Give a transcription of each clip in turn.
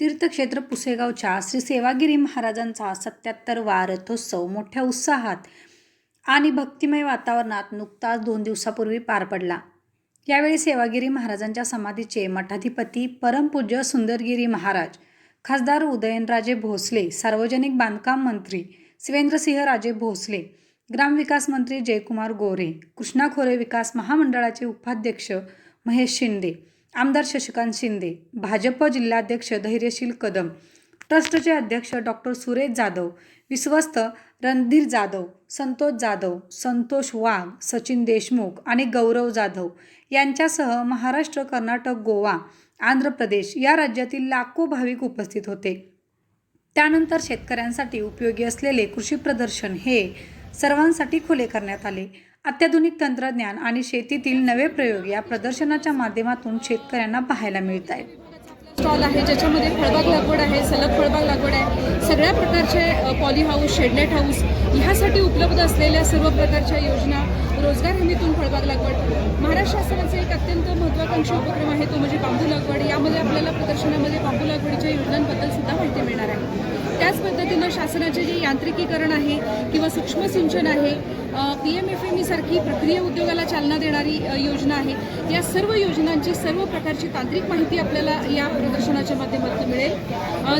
तीर्थक्षेत्र पुसेगावच्या श्री सेवागिरी महाराजांचा सत्याहत्तरवा रथोत्सव मोठ्या उत्साहात आणि भक्तिमय वातावरणात नुकताच दोन दिवसापूर्वी पार पडला. यावेळी सेवागिरी महाराजांच्या समाधीचे मठाधिपती परमपूज्य सुंदरगिरी महाराज खासदार उदयनराजे भोसले सार्वजनिक बांधकाम मंत्री शिवेंद्रसिंह राजे भोसले ग्रामविकास मंत्री जयकुमार गोरे कृष्णा खोरे विकास महामंडळाचे उपाध्यक्ष महेश शिंदे आमदार शशिकांत शिंदे भाजप जिल्हाध्यक्ष धैर्यशील कदम ट्रस्टचे अध्यक्ष डॉक्टर सुरेश जाधव विश्वस्त रणधीर जाधव संतोष जाधव संतोष वाघ सचिन देशमुख आणि गौरव जाधव यांच्यासह महाराष्ट्र कर्नाटक गोवा आंध्र प्रदेश या राज्यातील लाखो भाविक उपस्थित होते. त्यानंतर शेतकऱ्यांसाठी उपयोगी असलेले कृषी प्रदर्शन हे सर्वांसाठी खुले करण्यात आले. अत्याधुनिक तंत्रज्ञान आणि शेतीतील नवे प्रयोग या प्रदर्शनाच्या माध्यमातून शेतकऱ्यांना पाहायला मिळत आहेत. स्टॉल आहे ज्याच्यामध्ये फळबाग लागवड आहे सलग फळबाग लागवड आहे. सगळ्या प्रकारचे पॉली हाऊस शेडनेट हाऊस ह्यासाठी उपलब्ध असलेल्या सर्व प्रकारच्या योजना रोजगार हमीतून फळबाग लागवड. महाराष्ट्र शासनाचा एक अत्यंत महत्त्वाकांक्षी उपक्रम आहे तो म्हणजे बांबू लागवड. यामध्ये आपल्याला प्रदर्शनामध्ये बांबू लागवडीच्या योजनांबद्दल सुद्धा माहिती मिळणार आहे. त्याच पद्धतीनं शासनाचे जे यांत्रिकीकरण आहे किंवा सूक्ष्म सिंचन आहे पी एम एफ एम ईसारखी प्रक्रिया उद्योगाला चालना देणारी योजना आहे. या सर्व योजनांची सर्व प्रकारची तांत्रिक माहिती आपल्याला या प्रदर्शनाच्या माध्यमातून मिळेल.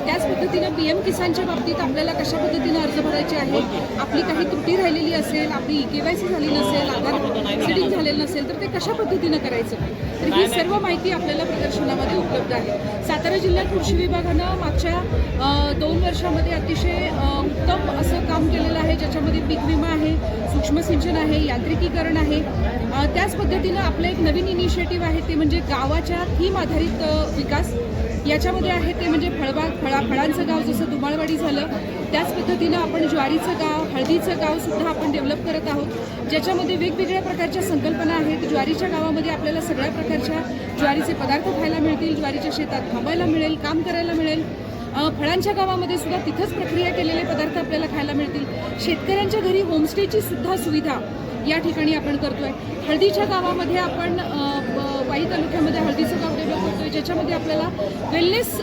त्याच पद्धतीनं पी एम किसानच्या बाबतीत आपल्याला कशा पद्धतीनं अर्ज भरायचे आहे आपली काही त्रुटी राहिलेली असेल आपली के वाय सी झाली नसेल आधार सिडिंग झालेलं नसेल तर ते कशा पद्धतीनं करायचं? तर ही सर्व माहिती आपल्याला प्रदर्शनामध्ये उपलब्ध आहे. सातारा जिल्ह्यात कृषी विभागानं मागच्या दोन वर्षामध्ये अतिशय उत्तम असं काम केलेलं आहे ज्याच्यामध्ये पीक विमा आहे सूक्ष्म सिंचन आहे यांत्रिकीकरण आहे. त्याच पद्धतीनं आपलं एक नवीन इनिशिएटिव्ह आहे ते म्हणजे गावाच्या थीम आधारित विकास. याच्यामध्ये आहे ते म्हणजे फळबाग फळा फळांचं गाव जसं दुमाळवाडी झालं त्याच पद्धतीनं आपण ज्वारीचं गाव हळदीचं गावसुद्धा आपण डेव्हलप करत आहोत. ज्याच्यामध्ये वेगवेगळ्या प्रकारच्या संकल्पना आहेत. ज्वारीच्या गावामध्ये आपल्याला सगळ्या प्रकारच्या ज्वारीचे पदार्थ खायला मिळतील ज्वारीच्या शेतात थांबायला मिळेल काम करायला मिळेल. फळांच्या गावामध्ये सुद्धा तिथंच प्रक्रिया केलेले पदार्थ आपल्याला खायला मिळतील. शेतकऱ्यांच्या घरी होमस्टेची सुद्धा सुविधा या ठिकाणी आपण करतोय. हळदीच्या गावामध्ये आपण वाई तालुक्यामध्ये हळदीचं गाव डेव्हलप करतोय ज्याच्यामध्ये आपल्याला वेलनेस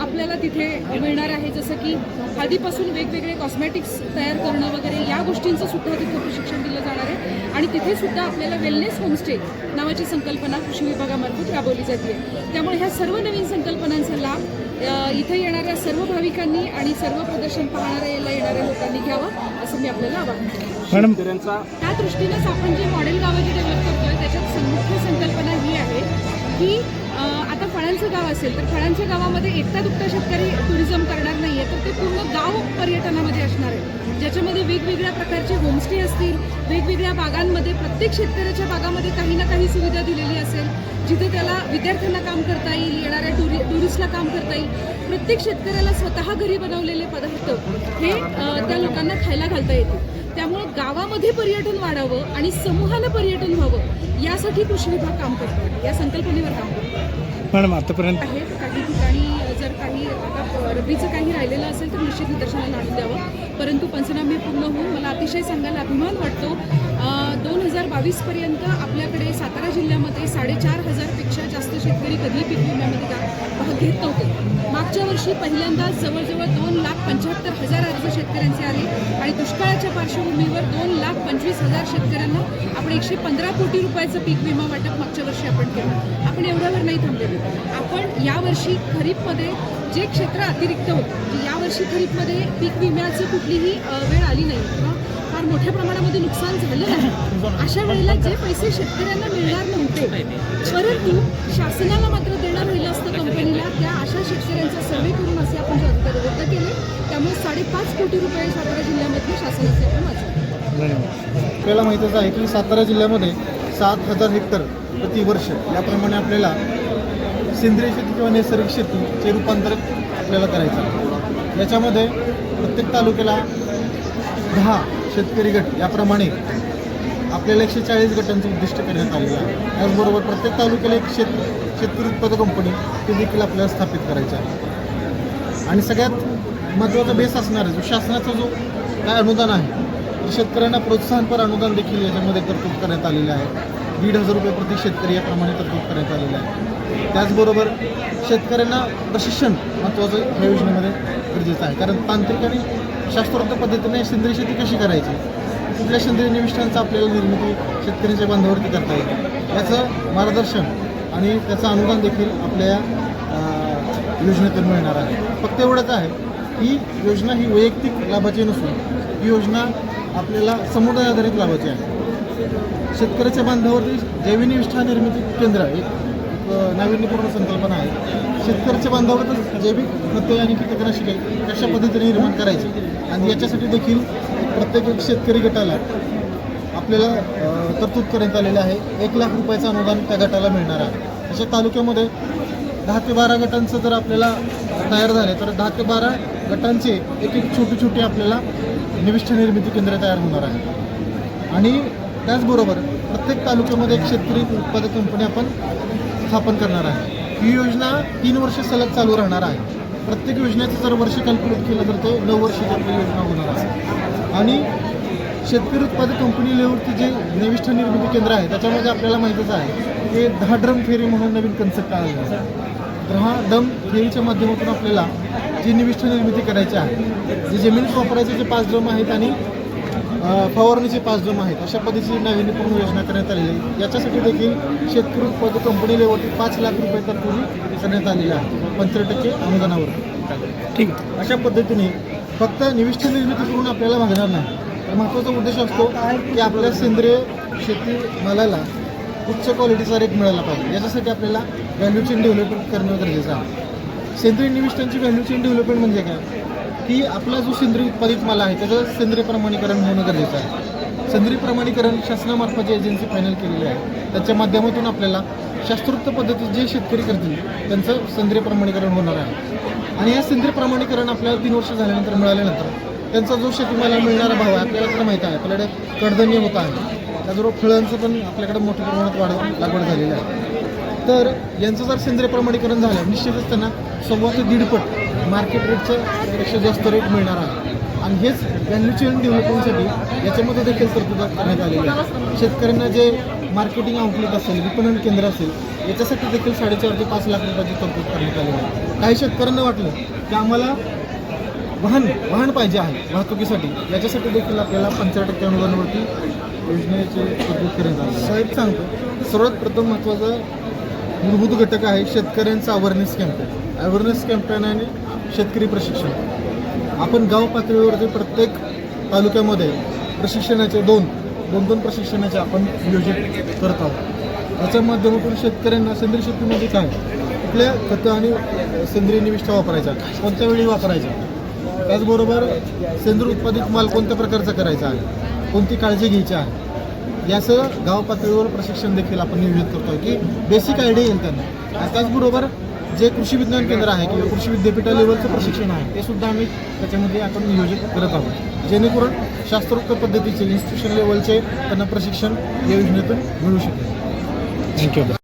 आपल्याला तिथे मिळणार आहे. जसं की हळदीपासून वेगवेगळे कॉस्मॅटिक्स तयार करणं वगैरे या गोष्टींचं सुद्धा तिथे प्रशिक्षण दिलं जाणार आहे. आणि तिथे सुद्धा आपल्याला वेलनेस होमस्टे नावाची संकल्पना कृषी विभागामार्फत राबवली जाते. त्यामुळे ह्या सर्व नवीन संकल्पनांचा लाभ इथं येणाऱ्या सर्व भाविकांनी आणि सर्व प्रदर्शन पाहणाऱ्या येणाऱ्या लोकांनी घ्यावं असं मी आपल्याला आवाहन मॅडम त्या दृष्टीनंच आपण जे मॉडेल गावं जे डेव्हलप असेल तर फळांच्या गावामध्ये एकटा दुकटा शेतकरी टुरिझम करणार नाहीये तर ते पूर्ण गाव पर्यटनामध्ये असणार आहे. ज्याच्यामध्ये वेगवेगळ्या प्रकारचे होमस्टे असतील वेगवेगळ्या बागांमध्ये प्रत्येक शेतकऱ्याच्या बागामध्ये काही ना काही सुविधा दिलेली असेल जिथे त्याला विद्यार्थ्यांना काम करता येईल येणाऱ्या टुरि टुरिस्टला काम करता येईल. प्रत्येक शेतकऱ्याला स्वतः घरी बनवलेले पदार्थ हे त्या लोकांना खायला घालता येतील. त्यामुळे गावामध्ये पर्यटन वाढावं आणि समूहानं पर्यटन व्हावं यासाठी कृषी विभाग काम करतो या संकल्पनेवर काम करतो मॅडम आतापर्यंत आहे काही ठिकाणी जर काही आता रब्बीचं काही राहिलेलं असेल तर निश्चित निदर्शनाला आणून द्यावं. परंतु पंचनामे पूर्ण होऊन मला अतिशय सांगायला अभिमान वाटतो. दोन हजार बावीसपर्यंत आपल्याकडे सातारा जिल्ह्यामध्ये साडेचार जास्त शेतकरी कधी पीक विम्यामध्ये का- घेत नव्हते. मागच्या वर्षी पहिल्यांदाच जवळजवळ दोन लाख पंच्याहत्तर हजार अर्ज शेतकऱ्यांचे आले आणि दुष्काळाच्या पार्श्वभूमीवर दोन लाख पंचवीस हजार शेतकऱ्यांना आपण एकशे पंधरा कोटी रुपयाचं पीक विमा वाटप मागच्या वर्षी आपण केलं. आपण एवढ्यावर नाही थांबलेलो. आपण यावर्षी खरीपमध्ये जे क्षेत्र अतिरिक्त होतं म्हणजे यावर्षी खरीपमध्ये पीक विम्याची कुठलीही वेळ आली नाही. किंवा फार मोठ्या प्रमाणामध्ये नुकसान झालं नाही. अशा वेळेला जे पैसे शेतकऱ्यांना मिळणार नव्हते परंतु शासनाला मात्र देणं राहिलं असतं कंपनीला. त्या अशा शेतकऱ्यांचा सर्वे करून असे आपण रद्द केले. त्यामुळे साडेपाच कोटी रुपये सातारा जिल्ह्यामध्ये शासनाचे आपण आपल्याला माहीतच आहे की सातारा जिल्ह्यामध्ये सात हजार हेक्टर प्रतिवर्ष याप्रमाणे आपल्याला सेंद्रिय शेती किंवा नैसर्गिक शेतीचे रूपांतर आपल्याला करायचं आहे. याच्यामध्ये प्रत्येक तालुक्याला दहा शेतकरी गट याप्रमाणे आपल्याला एकशे चाळीस गटांचं उद्दिष्ट करण्यात आलेलं आहे. त्याचबरोबर प्रत्येक तालुक्याला एक शेत शेतकरी उत्पादक कंपनी ते देखील आपल्याला स्थापित करायचं आहे. आणि सगळ्यात महत्त्वाचा बेस असणार आहे जो शासनाचा जो काय अनुदान आहे शेतकऱ्यांना प्रोत्साहनपर अनुदान देखील याच्यामध्ये तरतूद करण्यात आलेलं आहे. दीड हजार रुपये प्रति शेतकरी याप्रमाणे तरतूद करण्यात आलेलं आहे. त्याचबरोबर शेतकऱ्यांना प्रशिक्षण महत्त्वाचं ह्या योजनेमध्ये गरजेचं आहे. कारण तांत्रिक आणि शास्त्रोक्त पद्धतीने सेंद्रिय शेती कशी करायची? कुठल्या सेंद्रिय निविष्ठांचं आपल्याला निर्मिती शेतकऱ्यांच्या बांधावरती करता येईल? याचं मार्गदर्शन आणि त्याचं अनुदान देखील आपल्या योजनेतून मिळणार आहे. फक्त एवढंच आहे ही योजना ही वैयक्तिक लाभाची नसून ही योजना आपल्याला समुदाय आधारित लाभाची आहे. शेतकऱ्याच्या बांधावरती जैविक निविष्ठा निर्मिती केंद्र एक नाविन्यपूर्ण संकल्पना आहे. शेतकऱ्याच्या बांधावरच जैविक खते आणि कीटकनाशके कशा पद्धतीने निर्माण करायची. आणि याच्यासाठी देखील प्रत्येक शेतकरी गटाला आपल्याला तरतूद करण्यात आलेली आहे. एक लाख रुपयाचं अनुदान त्या गटाला मिळणार आहे. अशा तालुक्यामध्ये दहा ते बारा गटांचं जर आपल्याला तयार झाले तर दहा ते बारा गटांचे एक एक छोटी छोटी आपल्याला निविष्ठ निर्मिती केंद्र तयार होणार आहे. आणि त्याचबरोबर प्रत्येक तालुक्यामध्ये एक शेतकरी उत्पादक कंपनी आपण स्थापन करणार आहे. ही योजना तीन वर्ष सलग चालू राहणार आहे. प्रत्येक योजनेचं जर वर्ष कॅल्क्युलेट केलं तर ते नऊ वर्षाची आपली योजना होणार असेल आणि शेतकरी उत्पादक कंपनी लेवलची जे निविष्ठ निर्मिती केंद्र आहे त्याच्यामध्ये आपल्याला माहितीच आहे की दहा ड्रम फेरी म्हणून नवीन कन्सेप्ट आलेला आहे. तर हा डम फेरीच्या माध्यमातून आपल्याला जी निविष्ठ निर्मिती करायची आहे जे जमीन वापरायचे जे पाच ड्रम आहेत आणि फवारणीचे पाच ड्रम आहेत. अशा पद्धतीची नाविन्यपूर्ण योजना करण्यात आलेली आहे. याच्यासाठी देखील शेतकरी उत्पादक कंपनी लेवलती पाच लाख रुपये तरतुदी करण्यात आलेली आहे. पंचवीस टक्के अनुदानावर. ठीक. अशा पद्धतीने फक्त निविष्ठ निर्मिती करून आपल्याला भागणार नाही. तर महत्त्वाचा उद्देश असतो की आपल्या सेंद्रिय शेती मालाला उच्च क्वालिटीचा रेट मिळाला पाहिजे. याच्यासाठी आपल्याला व्हॅल्यू चेन डेव्हलपमेंट करणं गरजेचं आहे. सेंद्रिय निविष्ठांची व्हॅल्यू चेन डेव्हलपमेंट म्हणजे काय? की आपला जो सेंद्रिय उत्पादित माल आहे त्याचं सेंद्रिय प्रमाणीकरण होणं गरजेचं आहे. सेंद्रिय प्रमाणीकरण शासनामार्फत जी एजन्सी फायनल केलेली आहे. त्याच्या माध्यमातून आपल्याला शास्त्रोक्त पद्धतीत जे शेतकरी करतील त्यांचं सेंद्रिय प्रमाणीकरण होणार आहे. आणि या सेंद्रिय प्रमाणीकरण आपल्याला तीन वर्ष झाल्यानंतर मिळाल्यानंतर त्यांचा जो शेतीमाला मिळणारा भाव आहे आपल्याला तर माहीत आहे आपल्याकडे कडधान्य होत आहे. त्याचबरोबर फळांचं पण आपल्याकडे मोठ्या प्रमाणात वाढ लागवड झालेली आहे. तर यांचं जर सेंद्रिय प्रमाणीकरण झालं निश्चितच त्यांना सव्वा ते दीडपट मार्केट रेटच्या पेक्षा जास्त रेट मिळणार आहे. आणि हेच व्हॅल्यू चेन डेव्हलपमेंटसाठी याच्यामध्ये देखील तरतूद करण्यात आलेली आहे. शेतकऱ्यांना जे मार्केटिंग आउटलेट असेल विपणन केंद्र असेल याच्यासाठी देखील साडेचार ते पाच लाख रुपयाची तरतूद करण्यात आलेली आहे. काही शेतकऱ्यांना वाटलं की आम्हाला वाहन वाहन पाहिजे आहे वाहतुकीसाठी. याच्यासाठी देखील आपल्याला पंचाळीस टक्के अनुदानावरती योजनेचे तरतूद करण्यात आली साहेब सांगतो सर्वात प्रथम महत्त्वाचा मूलभूत घटक आहे शेतकऱ्यांचा अवेअरनेस कॅम्पेन अवेअरनेस कॅम्पेन आणि शेतकरी प्रशिक्षण. आपण गाव पातळीवरती प्रत्येक तालुक्यामध्ये प्रशिक्षणाचे दोन दोन दोन प्रशिक्षणाचे आपण नियोजित करत आहोत. याच्या माध्यमातून शेतकऱ्यांना सेंद्रिय शेतीमध्ये काय कुठल्या खतं आणि सेंद्रिय निविष्ठा वापरायच्या कोणत्या वेळी वापरायच्या त्याचबरोबर सेंद्रिय उत्पादित माल कोणत्या प्रकारचा करायचा आहे कोणती काळजी घ्यायची आहे यासह गाव पातळीवर प्रशिक्षण देखील आपण नियोजित करतो की बेसिक आयडिया येईल त्यांना. त्याचबरोबर जे कृषी विज्ञान केंद्र आहे किंवा कृषी विद्यापीठा लेवलचं प्रशिक्षण आहे ते सुद्धा आम्ही त्याच्यामध्ये आपण नियोजित करत आहोत. जेणेकरून शास्त्रोक्त पद्धतीचे इन्स्टिट्यूशन लेवलचे त्यांना प्रशिक्षण या योजनेतून मिळू शकेल. थँक्यू